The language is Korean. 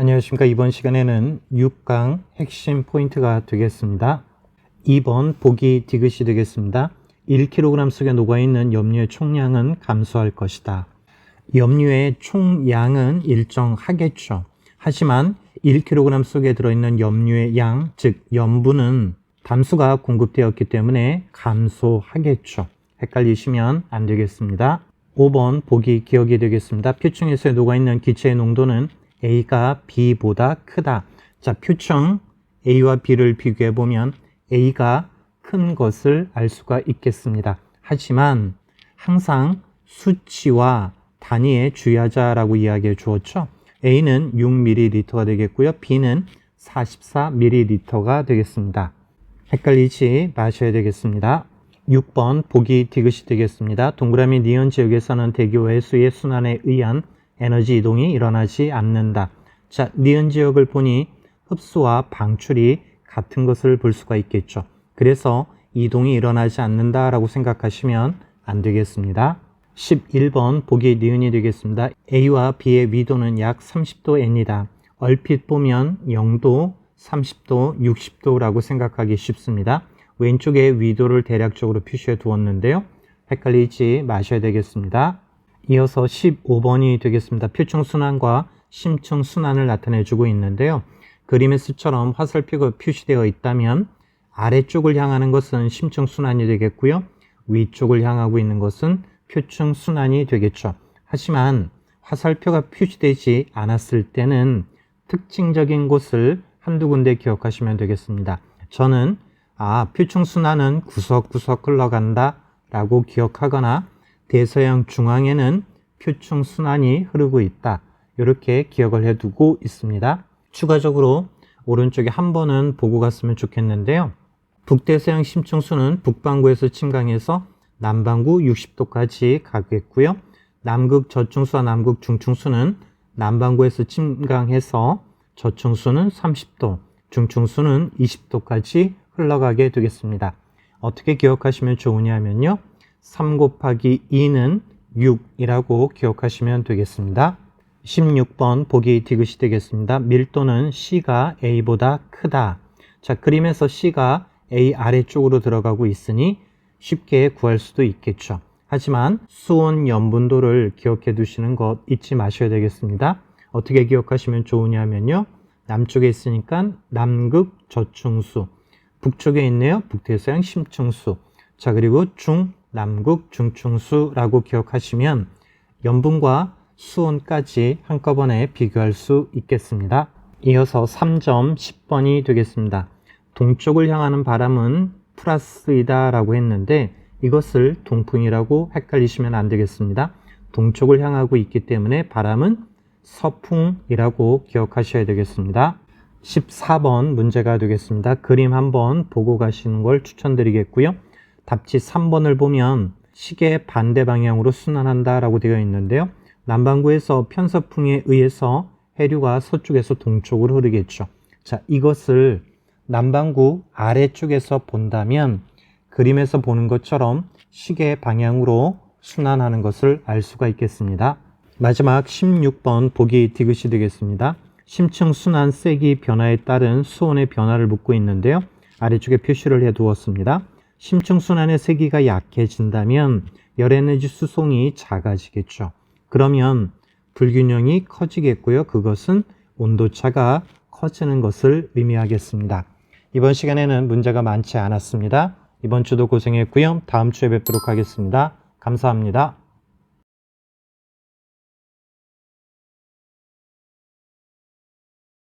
안녕하십니까. 이번 시간에는 6강 핵심 포인트가 되겠습니다. 2번 보기 디귿이 되겠습니다. 1kg 속에 녹아있는 염료의 총량은 감소할 것이다. 염료의 총량은 일정하겠죠. 하지만 1kg 속에 들어있는 염료의 양, 즉 염분은 담수가 공급되었기 때문에 감소하겠죠. 헷갈리시면 안 되겠습니다. 5번 보기 기억이 되겠습니다. 표층에서 녹아있는 기체의 농도는 A가 B보다 크다. 자, 표층 A와 B를 비교해 보면 A가 큰 것을 알 수가 있겠습니다. 하지만 항상 수치와 단위에 주의하자라고 이야기해 주었죠. A는 6ml가 되겠고요. B는 44ml가 되겠습니다. 헷갈리지 마셔야 되겠습니다. 6번 보기 디귿이 되겠습니다. 동그라미 니은 지역에서는 대기와 해수의 순환에 의한 에너지 이동이 일어나지 않는다. 자, 니은 지역을 보니 흡수와 방출이 같은 것을 볼 수가 있겠죠. 그래서 이동이 일어나지 않는다라고 생각하시면 안 되겠습니다. 11번 보기 니은이 되겠습니다. A와 B의 위도는 약 30도 N이다. 얼핏 보면 0도, 30도, 60도라고 생각하기 쉽습니다. 왼쪽에 위도를 대략적으로 표시해 두었는데요. 헷갈리지 마셔야 되겠습니다. 이어서 15번이 되겠습니다. 표층 순환과 심층 순환을 나타내 주고 있는데요. 그림에서처럼 화살표가 표시되어 있다면 아래쪽을 향하는 것은 심층 순환이 되겠고요. 위쪽을 향하고 있는 것은 표층 순환이 되겠죠. 하지만 화살표가 표시되지 않았을 때는 특징적인 곳을 한두 군데 기억하시면 되겠습니다. 저는 아, 표층 순환은 구석구석 흘러간다 라고 기억하거나 대서양 중앙에는 표층 순환이 흐르고 있다. 이렇게 기억을 해두고 있습니다. 추가적으로 오른쪽에 한 번은 보고 갔으면 좋겠는데요. 북대서양 심층수는 북반구에서 침강해서 남반구 60도까지 가겠고요. 남극 저층수와 남극 중층수는 남반구에서 침강해서 저층수는 30도, 중층수는 20도까지 흘러가게 되겠습니다. 어떻게 기억하시면 좋으냐면요. 3 곱하기 2는 6이라고 기억하시면 되겠습니다. 16번 보기 디귿이 되겠습니다. 밀도는 C가 A보다 크다. 자, 그림에서 C가 A 아래쪽으로 들어가고 있으니 쉽게 구할 수도 있겠죠. 하지만 수온 염분도를 기억해 두시는 것 잊지 마셔야 되겠습니다. 어떻게 기억하시면 좋으냐면요. 남쪽에 있으니까 남극 저층수, 북쪽에 있네요. 북대서양 심층수. 자, 그리고 중, 남극 중층수라고 기억하시면 염분과 수온까지 한꺼번에 비교할 수 있겠습니다. 이어서 3점 10번이 되겠습니다. 동쪽을 향하는 바람은 플러스이다 라고 했는데 이것을 동풍이라고 헷갈리시면 안 되겠습니다. 동쪽을 향하고 있기 때문에 바람은 서풍이라고 기억하셔야 되겠습니다. 14번 문제가 되겠습니다. 그림 한번 보고 가시는 걸 추천드리겠고요. 답지 3번을 보면 시계 반대 방향으로 순환한다 라고 되어 있는데요. 남반구에서 편서풍에 의해서 해류가 서쪽에서 동쪽으로 흐르겠죠. 자, 이것을 남반구 아래쪽에서 본다면 그림에서 보는 것처럼 시계 방향으로 순환하는 것을 알 수가 있겠습니다. 마지막 16번 보기 디귿이 되겠습니다. 심층 순환 세기 변화에 따른 수온의 변화를 묻고 있는데요. 아래쪽에 표시를 해 두었습니다. 심층 순환의 세기가 약해진다면 열에너지 수송이 작아지겠죠. 그러면 불균형이 커지겠고요. 그것은 온도차가 커지는 것을 의미하겠습니다. 이번 시간에는 문제가 많지 않았습니다. 이번 주도 고생했고요. 다음 주에 뵙도록 하겠습니다. 감사합니다.